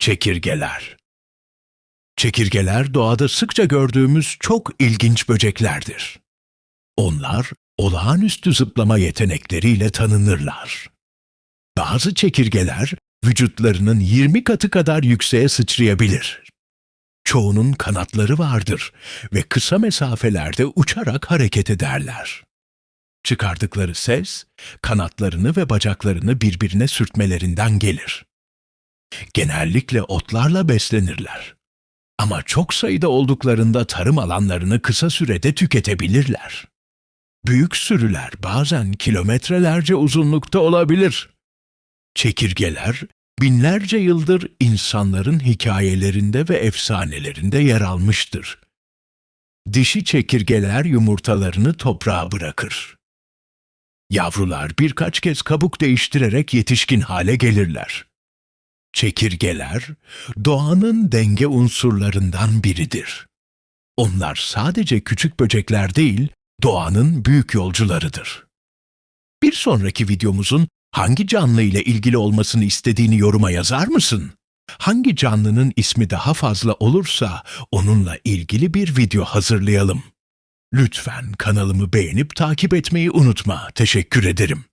Çekirgeler Çekirgeler doğada sıkça gördüğümüz çok ilginç böceklerdir. Onlar olağanüstü zıplama yetenekleriyle tanınırlar. Bazı çekirgeler vücutlarının 20 katı kadar yükseğe sıçrayabilir. Çoğunun kanatları vardır ve kısa mesafelerde uçarak hareket ederler. Çıkardıkları ses, kanatlarını ve bacaklarını birbirine sürtmelerinden gelir. Genellikle otlarla beslenirler. Ama çok sayıda olduklarında tarım alanlarını kısa sürede tüketebilirler. Büyük sürüler bazen kilometrelerce uzunlukta olabilir. Çekirgeler binlerce yıldır insanların hikayelerinde ve efsanelerinde yer almıştır. Dişi çekirgeler yumurtalarını toprağa bırakır. Yavrular birkaç kez kabuk değiştirerek yetişkin hale gelirler. Çekirgeler doğanın denge unsurlarından biridir. Onlar sadece küçük böcekler değil, doğanın büyük yolcularıdır. Bir sonraki videomuzun hangi canlı ile ilgili olmasını istediğini yoruma yazar mısın? Hangi canlının ismi daha fazla olursa onunla ilgili bir video hazırlayalım. Lütfen kanalımı beğenip takip etmeyi unutma. Teşekkür ederim.